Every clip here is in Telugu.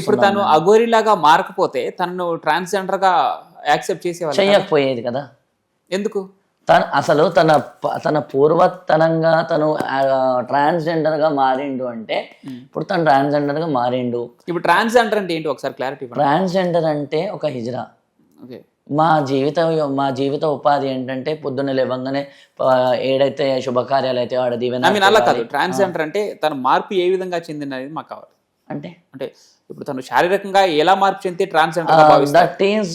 ఇప్పుడు తను అఘోరి లాగా మారకపోతే తనను ట్రాన్స్జెండర్గా యాక్సెప్ట్ చేసేవాళ్ళు కాదా? చెయ్యకపోయేది కదా. ఎందుకు? తన అసలు తన తన పూర్వతనంగా తను ట్రాన్స్జెండర్గా మారిండు అంటే ఇప్పుడు తను ట్రాన్స్జెండర్గా మారిండు. ఇప్పుడు ట్రాన్స్జెండర్ అంటే ఏంటి? ఒకసారి క్లారిటీ ట్రాన్స్జెండర్ అంటే ఒక హిజ్రా. మా జీవిత మా జీవిత ఉపాధి ఏంటంటే పొద్దున్న లేవంగానే ఏడైతే శుభకార్యాలు అయితే ఆడ దీవెన అలా కాదు. ట్రాన్స్జెండర్ అంటే తన మార్పు ఏ విధంగా చెందినది మాకు కావాలి. అంటే? అంటే ఇప్పుడు తను శారీరకంగా ఎలా మార్పు చెందితే transgender that is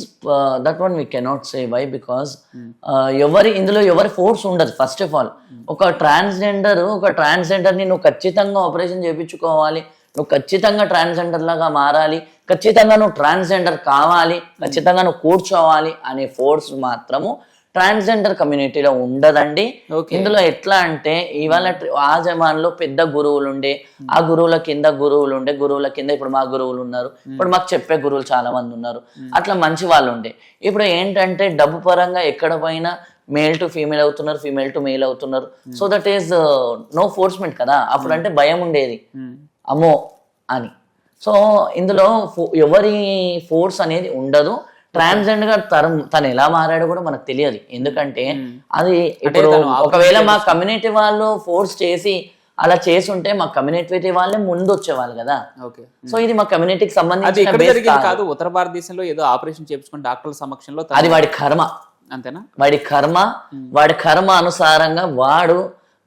that one we cannot say why because ఎవరి ఇందులో ఎవరి ఫోర్స్ ఉండదు ఫస్ట్ ఆఫ్ ఆల్ ఒక ట్రాన్స్జెండర్ ఒక ట్రాన్స్జెండర్ని నువ్వు ఖచ్చితంగా ఆపరేషన్ చేయించుకోవాలి నువ్వు ఖచ్చితంగా ట్రాన్స్జెండర్ లాగా మారాలి ఖచ్చితంగా నువ్వు ట్రాన్స్జెండర్ కావాలి ఖచ్చితంగా నువ్వు కూర్చోవాలి అనే ఫోర్స్ మాత్రము ట్రాన్స్జెండర్ కమ్యూనిటీలో ఉండదండి. ఇందులో ఎట్లా అంటే ఇవాళ ట్రి- ఆ జమాన్లో పెద్ద గురువులు ఉండే ఆ గురువుల కింద గురువులు ఉండే గురువుల కింద ఇప్పుడు మా గురువులు ఉన్నారు. ఇప్పుడు మాకు చెప్పే గురువులు చాలా మంది ఉన్నారు అట్లా మంచి వాళ్ళు ఉండే ఇప్పుడు ఏంటంటే డబ్బు పరంగా ఎక్కడ పోయినా మేల్ టు ఫీమేల్ అవుతున్నారు ఫీమేల్ టు మేల్ అవుతున్నారు. So that is no forcement కదా. అప్పుడు అంటే భయం ఉండేది. అమ్మో అని. సో ఇందులో ఎవరి ఫోర్స్ అనేది ఉండదు. ట్రాన్స్జెండర్గా తరం తను ఎలా మారాడో కూడా మనకు తెలియదు ఎందుకంటే అది ఇప్పుడు ఒకవేళ మా కమ్యూనిటీ వాళ్ళు ఫోర్స్ చేసి అలా చేసి ఉంటే మా కమ్యూనిటీ వాళ్ళే ముందు వచ్చేవాళ్ళు కదా. ఓకే. సో ఇది మా కమ్యూనిటీకి జరిగింది కాదు. ఉత్తర భారతదేశంలో ఏదో ఆపరేషన్ చేయించుకుని డాక్టర్ల సమక్షంలో అది వాడి కర్మ. అంతేనా? వాడి కర్మ వాడి కర్మ అనుసారంగా వాడు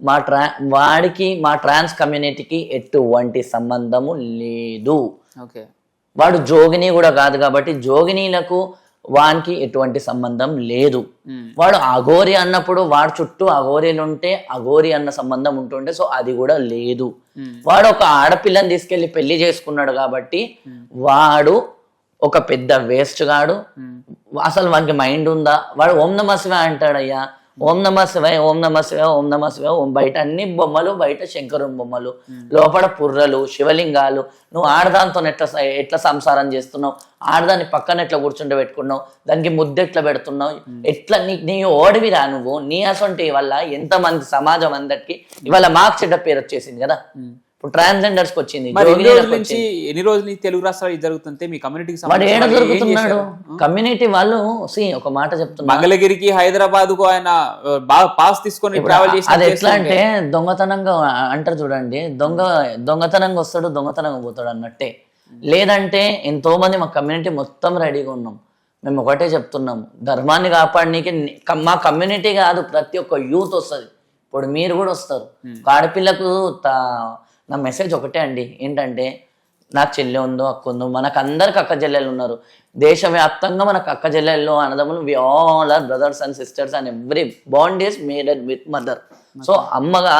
మా ట్రా వాడికి మా ట్రాన్స్ కమ్యూనిటీకి ఎటువంటి సంబంధము లేదు. ఓకే. వాడు జోగిని కూడా కాదు కాబట్టి జోగినీలకు వానికి ఎటువంటి సంబంధం లేదు. వాడు అఘోరి అన్నప్పుడు వాడు చుట్టూ అఘోరీలు ఉంటే అఘోరి అన్న సంబంధం ఉంటుండే సో అది కూడా లేదు. వాడు ఒక ఆడపిల్లని తీసుకెళ్ళి పెళ్ళి చేసుకున్నాడు కాబట్టి వాడు ఒక పెద్ద వేస్ట్ గాడు. అసలు వానికి మైండ్ ఉందా వాడు ఓం నమ శివ అంటాడయ్యా ఓం నమ శివాయ ఓం నమ శివ ఓం నమ శివ ఓం బయట అన్ని బొమ్మలు బయట శంకరుని బొమ్మలు. లోపల పుర్రలు శివలింగాలు. నువ్వు ఆడదాంతో ఎట్లా ఎట్లా సంసారం చేస్తున్నావు? ఆడదాన్ని పక్కన ఎట్లా కూర్చుంటే పెట్టుకున్నావు? దానికి ముద్ద ఎట్లా పెడుతున్నావు? ఎట్లా నీ నీ ఓడివిరా నువ్వు? నీ అసొంటి వల్ల ఎంతమంది సమాజం అందరికి ఇవాళ మాకు చెడ్డ పేరు వచ్చేసింది కదా. ఇప్పుడు ట్రాన్స్జెండర్స్ వచ్చింది ఎన్ని రోజుల నుంచి వచ్చింది. ఎన్ని రోజుల నుంచి తెలుగు రాష్ట్రాలు జరుగుతుంటే మీ కమ్యూనిటీకి వాడు ఏడ దొరుకుతున్నాడు? కమ్యూనిటీ వాళ్ళు సి ఒక మాట చెప్తున్నా. మంగళగిరికి హైదరాబాద్కు ఆయన బాగా పాస్ తీసుకొని ట్రావెల్ చేసి అది ఎట్లా అంటే దొంగతనంగా అంటారు చూడండి దొంగ దొంగతనంగా వస్తాడు దొంగతనంగా పోతాడు అన్నట్టే. లేదంటే ఎంతో మంది మా కమ్యూనిటీ మొత్తం రెడీగా ఉన్నాం. మేము ఒకటే చెప్తున్నాము ధర్మాన్ని కాపాడనీకి మా కమ్యూనిటీ కాదు ప్రతి ఒక్క యూత్ వస్తుంది. ఇప్పుడు మీరు కూడా వస్తారు. ఆడపిల్లకు తా- నా మెసేజ్ ఒకటే అండి. ఏంటంటే నాకు చెల్లె ఉందో అక్క ఉందో మనకు అందరికి అక్క చెల్లెలు ఉన్నారు. దేశవ్యాప్తంగా మనకు అక్క చెల్లెళ్ళు అన్నదమ్ములు we all are brothers and sisters and every bond is maded with mother so అమ్మగా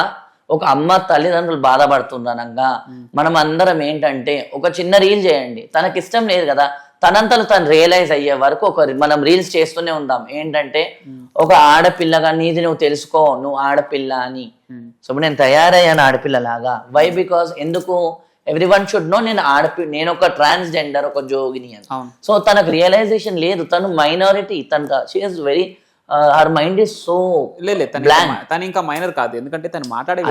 ఒక అమ్మ తల్లిదండ్రులు బాధపడుతుందనగా మనం అందరం ఏంటంటే ఒక చిన్న రీల్ చేయండి. తనకి ఇష్టం లేదు కదా తనంతలో తను రియలైజ్ అయ్యే వరకు ఒక మనం రీల్స్ చేస్తూనే ఉందాం. ఏంటంటే ఒక ఆడపిల్లగా నీది నువ్వు తెలుసుకో నువ్వు ఆడపిల్ల అని. సో నేను తయారయ్యాను ఆడపిల్లలాగా. వై బికాస్ ఎందుకు? ఎవ్రీ వన్ షుడ్ నో నేను ఆడపి నేను ఒక ట్రాన్స్జెండర్ ఒక జోగిని అని. సో తనకు రియలైజేషన్ లేదు. తను మైనారిటీ తన she is very her mind is so తను ఇంకా మైనర్ కాదు. ఎందుకంటే తను మాట్లాడే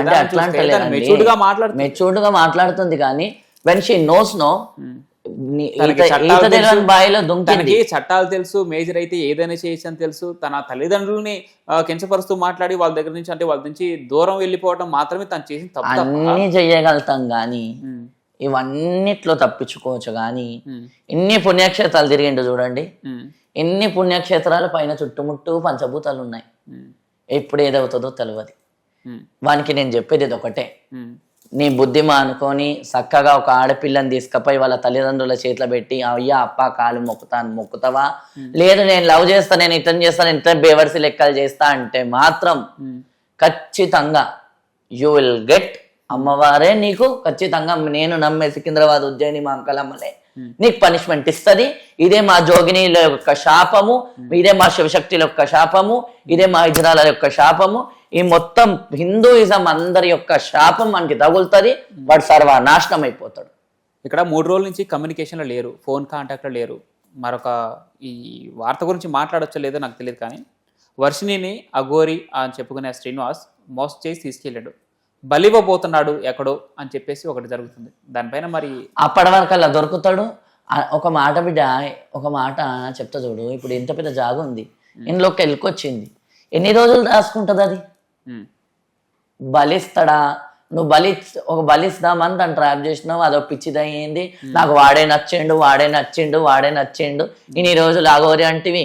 మెచ్యూర్డ్గా మాట్లాడుతుంది. కానీ వెన్ షీ నోస్ నో చట్టాలు తెలుసు. మేజర్ అయితే ఏదైనా చేయొచ్చు అని తెలుసు. తన తల్లిదండ్రుల్ని కించపరుస్తూ మాట్లాడి వాళ్ళ దగ్గర నుంచి అంటే వాళ్ళ నుంచి దూరం వెళ్ళిపోవడం మాత్రమే తను చేసిన తప్పు. అన్ని చెయ్యగలుగుతాం ఉమ్, ఇవన్నిట్లో తప్పించుకోవచ్చు కానీ ఉమ్, ఇన్ని పుణ్యక్షేత్రాలు తిరిగిండు చూడండి. ఎన్ని పుణ్యక్షేత్రాల పైన చుట్టుముట్టు పంచభూతాలు ఉన్నాయి ఎప్పుడు ఏదవుతుందో తెలియదు వానికి నేను చెప్పేది ఇది ఒకటే నీ బుద్ధిమా అనుకొని చక్కగా ఒక ఆడపిల్లని తీసుకపోయి వాళ్ళ తల్లిదండ్రుల చేతిలో పెట్టి అయ్యా అప్ప కాలు మొక్కుతాను మొక్కుతావా? లేదు నేను లవ్ చేస్తా నేను ఇతను చేస్తా నేను ఇతను బేవర్సి లెక్కలు చేస్తా అంటే మాత్రం ఖచ్చితంగా యు విల్ గెట్ అమ్మవారే నీకు ఖచ్చితంగా. నేను నమ్మే సికింద్రాబాద్ ఉజ్జయిని మా అంకలమ్మలే నీకు పనిష్మెంట్ ఇస్తుంది. ఇదే మా జోగినీల యొక్క శాపము. ఇదే మా శివశక్తుల యొక్క శాపము. ఇదే మా ఇజ్రాల యొక్క శాపము. ఈ మొత్తం హిందూయిజం అందరి యొక్క శాపం మనకి తగులుతుంది. వాడు సర్వనాశనం అయిపోతాడు. ఇక్కడ మూడు రోజుల నుంచి కమ్యూనికేషన్లో లేరు. ఫోన్ కాంటాక్ట్లో లేరు. మరొక ఈ వార్త గురించి మాట్లాడచ్చో లేదో నాకు తెలియదు కానీ వర్షిణిని అఘోరి అని చెప్పుకునే శ్రీనివాస్ మోస్ట్ చేసి తీసుకెళ్ళాడు. బలివ్వబోతున్నాడు ఎక్కడో అని చెప్పేసి ఒకటి జరుగుతుంది. దానిపైన మరి అప్పటి వరకు అలా దొరుకుతాడు ఒక మాట బిడ్డ ఒక మాట చెప్తా చూడు. ఇప్పుడు ఎంత పెద్ద జాగ ఉంది. ఇంట్లోకి వెళ్ళుకొచ్చింది ఎన్ని రోజులు రాసుకుంటుంది అది? బలిస్తాడా? నువ్వు బలి ఒక బలిస్తామని దాన్ని ట్రాప్ చేసినావు అదొక పిచ్చిది అయ్యింది నాకు వాడే నచ్చిండు వాడే నచ్చిండు వాడే నచ్చిండు. ఇన్ని రోజులు అగోరి అంటివి.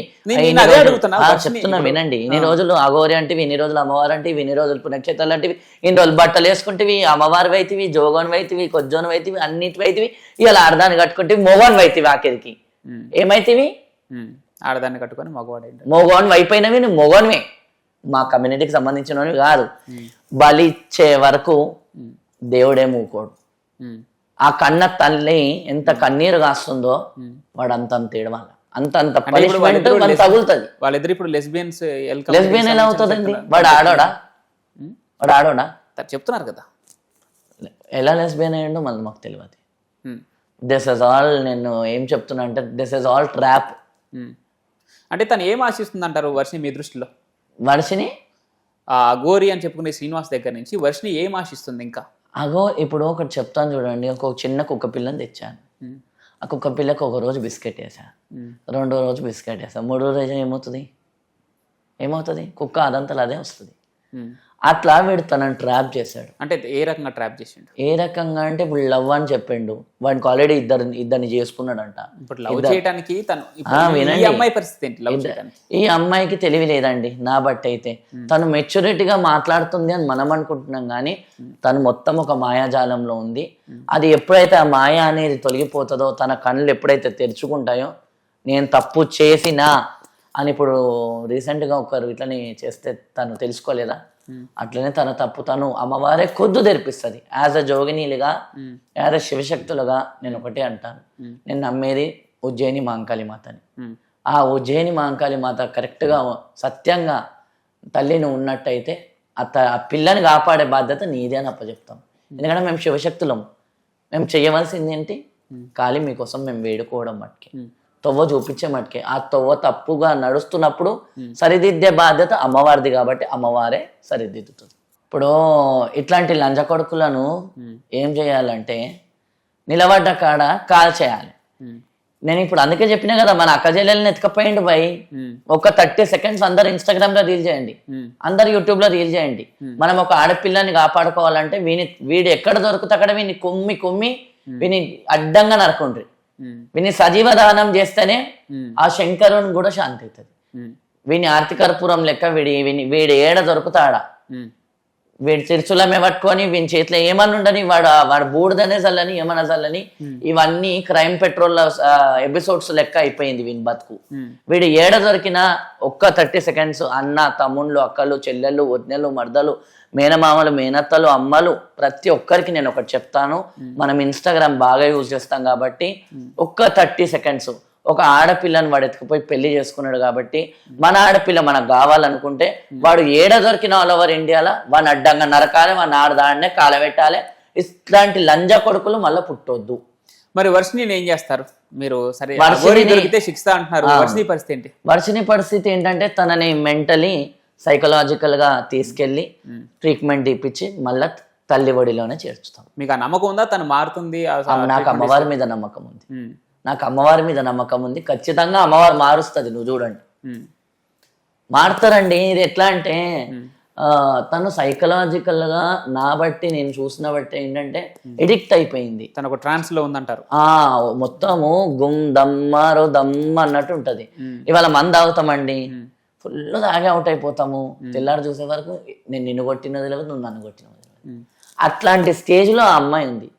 చెప్తున్నా వినండి. ఇన్ని రోజులు అగోరి అంటివి ఇన్ని రోజులు అమ్మవారు అంటివి ఇన్ని రోజులు పుణ్యక్షేత్రాలు అంటివి ఇన్ని రోజులు బట్టలు వేసుకుంటేవి అమ్మవారి వైతివి జోగోన్ వైతివి కొజ్జోన్ వైతివి అన్నిటి వైతివి ఇలా అర్ధాన్ని కట్టుకుంటే మోగోన్ వైతివి ఆఖరికి. ఏమైతివి. ఆడదాన్ని కట్టుకొని మగవాడు మోగోన్ వైపోయినవి నువ్వు మోగోన్వే. మా కమ్యూనిటీకి సంబంధించినవి కాదు. బలి ఇచ్చే వరకు దేవుడే మూకోడు. ఆ కన్న తల్లి ఎంత కన్నీరు కాస్తుందో వాడు అంత ఏడవాల. అంత అంత పనిష్మెంట్ తగులుతుంది. వాళ్ళిద్దరు ఇప్పుడు లెస్బియన్స్ లెస్బియన్ ఎలా అవుతుందండి? వాడు ఆడోడా? వాడు ఆడోడా? చెప్తున్నారు కదా. ఎలా లెస్బియన్ అయ్యిండో మళ్ళీ మాకు తెలియదు దిస్ ఇస్ ఆల్ నేను ఏం చెప్తున్నా అంటే దిస్ ఇస్ ఆల్ ట్రాప్. అంటే తను ఏం ఆశిస్తుంది అంటారు వర్షిని మీ దృష్టిలో? ఆ అఘోరి అని చెప్పుకునే శ్రీనివాస్ దగ్గర నుంచి వర్షిని ఏం ఆశిస్తుంది ఇంకా? అగో ఇప్పుడు ఒకటి చెప్తాను చూడండి. ఒక చిన్న కుక్క పిల్లని తెచ్చాను. ఆ కుక్క పిల్లకి ఒక రోజు బిస్కెట్ వేసా. రెండో రోజు బిస్కెట్ వేసా. మూడో రోజు ఏమవుతుంది? ఏమవుతుంది? కుక్క అదంతలు అదే వస్తుంది. అట్లా వీడు తనని ట్రాప్ చేశాడు. అంటే ఏ రకంగా ట్రాప్ చేసిండు? ఏ రకంగా అంటే ఇప్పుడు లవ్ అని చెప్పిండు. వాడికి ఆల్రెడీ ఇద్దరు ఇద్దరిని చేసుకున్నాడంట. ఇప్పుడు లవ్ చేయడానికి తను ఈ. అమ్మాయి పరిస్థితి ఏంటి లవ్ చేయడానికి ఈ అమ్మాయికి తెలివి లేదండి నా బట్టి అయితే. తను మెచ్యూరిటీగా మాట్లాడుతుంది అని మనం అనుకుంటున్నాం కానీ తను మొత్తం ఒక మాయాజాలంలో ఉంది. అది ఎప్పుడైతే ఆ మాయ అనేది తొలగిపోతుందో తన కళ్ళు ఎప్పుడైతే తెరుచుకుంటాయో నేను తప్పు చేసినా అని ఇప్పుడు రీసెంట్గా ఒకరు ఇట్లని చేస్తే తను తెలుసుకోలేదా? అట్లనే తన తప్పు తను అమ్మవారే కొద్దు తెరిపిస్తుంది. యాజ్ అ జోగినీలుగా యాజ్ అ శివశక్తులుగా నేను ఒకటే అంటాను. నేను నమ్మేది ఉజ్జయిని మాంకాళి మాతని. ఆ ఉజ్జయిని మాంకాళి మాత కరెక్ట్గా సత్యంగా తల్లిని ఉన్నట్టయితే ఆ త- ఆ పిల్లని కాపాడే బాధ్యత నీదే అని అప్పచెప్తాం. ఎందుకంటే మేము శివశక్తులం. మేము చేయవలసింది ఏంటి? కాళీ మీకోసం మేము వేడుకోవడం మట్టుకే తొవ్వ చూపించే మట్టుకే ఆ తొవ్వ తప్పుగా నడుస్తున్నప్పుడు సరిదిద్దే బాధ్యత అమ్మవారిది కాబట్టి అమ్మవారే సరిదిద్దుతుంది. ఇప్పుడు ఇట్లాంటి లంజ కొడుకులను ఏం చేయాలంటే నిలబడ్డ కాడ కాల్ చేయాలి. నేను ఇప్పుడు అందుకే చెప్పినా కదా మన అక్క చెల్లెల్ని ఎత్తుకపోయిండు భయ్ ఉమ్, ఒక థర్టీ సెకండ్స్ అందరు ఇన్స్టాగ్రామ్లో రీల్ చేయండి. అందరు యూట్యూబ్లో రీల్ చేయండి. మనం ఒక ఆడపిల్లని కాపాడుకోవాలంటే వీని వీడు ఎక్కడ దొరికితే అక్కడ వీని కుమ్మి కుమ్మి వీని అడ్డంగా నరకుండ్రి. వీని సజీవ దానం చేస్తేనే ఆ శంకరుని కూడా శాంతి అవుతుంది. వీని ఆర్తికర్పూరం లెక్క వీడి వీని వీడి ఏడ దొరుకుతాడా? వీడి తిరుచులమే పట్టుకొని వీని చేతిలో ఏమన్నా ఉండని వాడు వాడు బూడిదనే చల్లని ఏమన్నా చల్లని. ఇవన్నీ క్రైమ్ పెట్రోల్ ఎపిసోడ్స్ లెక్క అయిపోయింది వీని బతుకు. వీడు ఏడ దొరికినా ఒక్క థర్టీ సెకండ్స్ అన్న తమ్ముళ్ళు అక్కలు చెల్లెళ్ళు వదినెలు మర్దలు మేనమామలు మేనత్తలు అమ్మలు ప్రతి ఒక్కరికి నేను ఒకటి చెప్తాను. మనం ఇన్స్టాగ్రామ్ బాగా యూజ్ చేస్తాం కాబట్టి ఒక్క థర్టీ సెకండ్స్ ఒక ఆడపిల్లని వాడు ఎత్తుకుపోయి పెళ్ళి చేసుకున్నాడు కాబట్టి మన ఆడపిల్ల మనకు కావాలనుకుంటే వాడు ఏడ దొరికిన ఆల్ ఓవర్ ఇండియాలో వాడిని అడ్డంగా నరకాలి వాడిని ఆడదాన్నే కాలబెట్టాలి ఇట్లాంటి లంజ కొడుకులు మళ్ళీ పుట్టొద్దు. మరి వర్షిని ఏం చేస్తారు? మీరు సరే దొరికితే శిక్ష అంటున్నారు. వర్షిని పరిస్థితి ఏంటి? వర్షిని పరిస్థితి ఏంటంటే తనని మెంటలీ సైకలాజికల్గా తీసుకెళ్ళి ట్రీట్మెంట్ ఇప్పించి మళ్ళా తల్లి ఒడిలోనే చేర్చుతాం. మీకు ఆ నమ్మకం ఉందా? తను మారుతుంది నాకు అమ్మవారి మీద నమ్మకం ఉంది. నాకు అమ్మవారి మీద నమ్మకం ఉంది. ఖచ్చితంగా అమ్మవారు మారుస్తుంది. నువ్వు చూడండి. మారుతారండి. ఇది ఎట్లా అంటే ఆ, తను సైకలాజికల్గా నా బట్టి నేను చూసిన బట్టి ఏంటంటే ఎడిక్ట్ అయిపోయింది. తను ఒక ట్రాన్స్లో ఉందంటారు. ఆ మొత్తము గుమ్ దమ్మారో దమ్ అన్నట్టు ఉంటది. ఇవాళ మంది తాగుతామండి. ఫుల్ తాగి అవుట్ అయిపోతాము. తెల్లారు చూసే వరకు నేను నిన్ను కొట్టినది లేదు నువ్వు నన్ను కొట్టినది అట్లాంటి స్టేజ్లో ఆ అమ్మాయి ఉంది.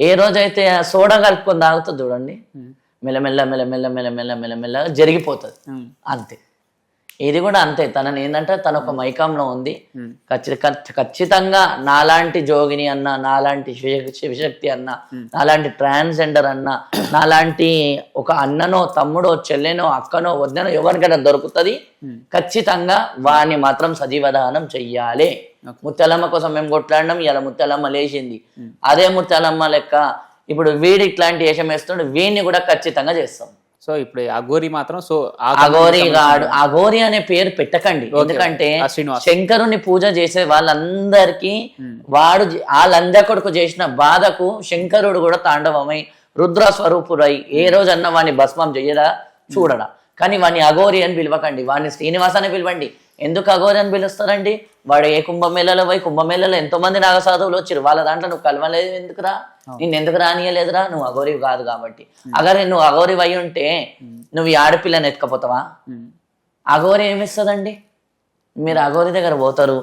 ఏ రోజైతే ఆ సోడా కలుపుకొని తాగుతుంది చూడండి. మెల్లమెల్ల మెల్లమెల్ల మెల్లమెల్ల మెల్లమెల్ల జరిగిపోతుంది. అంతే. ఇది కూడా అంతే. తనని ఏంటంటే తన ఒక మైకంలో ఉంది. ఖచ్చి- ఖచ్చితంగా నాలాంటి జోగిని అన్న నాలాంటి శివ- శివశక్తి అన్న నాలాంటి ట్రాన్స్జెండర్ అన్న నాలాంటి ఒక అన్ననో తమ్ముడో చెల్లెనో అక్కనో వద్దనో ఎవరికైనా దొరుకుతుంది. ఖచ్చితంగా వాని మాత్రం సజీవదానం చెయ్యాలి. ముత్యాలమ్మ కోసం మేము కొట్లాడినాం ఇలా ముత్యాలమ్మ లేచింది. అదే ముత్యాలమ్మ లెక్క ఇప్పుడు వీడి ఇట్లాంటి వేషం వేస్తుంటే వీడిని కూడా ఖచ్చితంగా చేస్తాం. సో ఇప్పుడు అఘోరి మాత్రం సో అఘోరి గాడు అఘోరి అనే పేరు పెట్టకండి. ఎందుకంటే. శంకరుని పూజ చేసే వాళ్ళందరికీ వాడు చే- ఆ లంజ కొడుకు చేసిన బాధకు శంకరుడు కూడా తాండవమై రుద్ర స్వరూపుడై ఏ రోజన్నా వాడిని భస్మం చెయ్యడా చూడడా. కానీ వాడిని అఘోరి అని పిలవకండి. వాడిని శ్రీనివాస్ అని పిలవండి. ఎందుకు అఘోరి అని పిలుస్తారండి? వాడు ఏ కుంభమేళలో పోయి కుంభమేళలో ఎంతో మంది నాగసాధువులు వచ్చారు. వాళ్ళ దాంట్లో నువ్వు కలవలేదు ఎందుకురా? నిన్ను ఎందుకు రానియలేదురా? నువ్వు అఘోరి కాదు కాబట్టి. అగరే నువ్వు అఘోరి అయి ఉంటే నువ్వు ఈ ఆడపిల్లని ఎత్తుకపోతావా? అఘోరి ఏమిస్తుందండి? మీరు అఘోరి దగ్గర పోతారు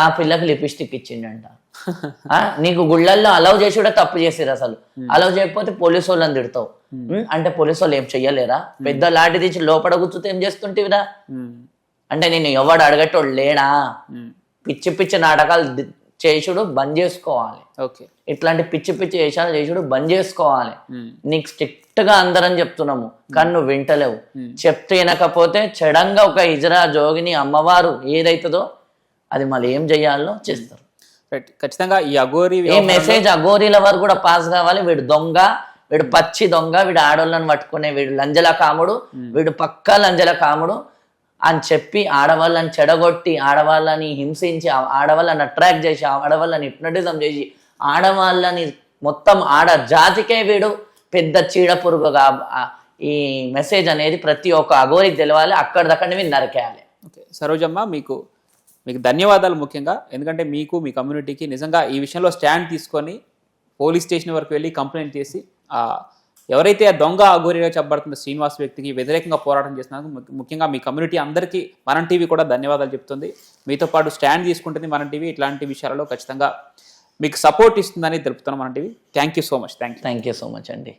ఆ పిల్లకి లిప్స్టిక్ ఇచ్చిండంట. నీకు గుళ్ళల్లో అలౌ చేసి కూడా తప్పు చేసిరు అసలు. అలౌ చేయకపోతే పోలీసు వాళ్ళని తిడతావు అంటే పోలీసు వాళ్ళు ఏం చెయ్యలేరా? పెద్ద లాఠీ తీసి లోపల కూర్చుతే ఏం చేస్తుంటివిరా? అంటే నేను ఎవడు అడగటోడు లేడా? పిచ్చి పిచ్చి నాటకాలు చేసుడు బంద్ చేసుకోవాలి. ఓకే. ఇట్లాంటి పిచ్చి పిచ్చి వేషాలు చేసుడు బంద్ చేసుకోవాలి. నీకు స్ట్రిక్ట్గా అందరం చెప్తున్నాము కానీ నువ్వు వింటలేవు. చెప్తే వినకపోతే చెడంగా ఒక ఇజరా జోగిని అమ్మవారు ఏదైతుందో అది మళ్ళీ ఏం చెయ్యాలో చేస్తారు. రైట్. ఖచ్చితంగా ఈ అఘోరి వ్యవహారంలో- మెసేజ్ అఘోరీల వారు కూడా పాస్ కావాలి. వీడు దొంగ వీడు పచ్చి దొంగ వీడు ఆడోళ్ళని పట్టుకునే వీడు లంజల కాముడు వీడు పక్కా లంజల కాముడు. అని చెప్పి ఆడవాళ్ళని చెడగొట్టి ఆడవాళ్ళని హింసించి ఆడవాళ్ళని అట్రాక్ట్ చేసి ఆడవాళ్ళని హిప్నటిజం చేసి ఆడవాళ్ళని మొత్తం ఆడ జాతికే వీడు. పెద్ద చీడ పురుగుగా ఈ మెసేజ్ అనేది ప్రతి ఒక్క అఘోరికి తెలవాలి అక్కడిదక్కడిని మీరు నరికేయాలి ఓకే. సరోజమ్మ మీకు మీకు ధన్యవాదాలు ముఖ్యంగా. ఎందుకంటే మీకు మీ కమ్యూనిటీకి నిజంగా ఈ విషయంలో స్టాండ్ తీసుకొని పోలీస్ స్టేషన్ వరకు వెళ్ళి కంప్లైంట్ చేసి ఆ, ఎవరైతే ఆ దొంగ అఘోరిగా చెప్పబడుతున్న శ్రీనివాస్ వ్యక్తికి వ్యతిరేకంగా పోరాటం చేస్తున్నందుకు ముఖ్యంగా మీ కమ్యూనిటీ అందరికీ మనం టీవీ కూడా ధన్యవాదాలు చెప్తుంది. మీతో పాటు స్టాండ్ తీసుకుంటుంది మనం టీవీ. ఇట్లాంటి విషయాలలో ఖచ్చితంగా మీకు సపోర్ట్ ఇస్తుందని తెలుపుతున్నాం మన TV. Thank you so much. Thank you. Thank you so much అండి.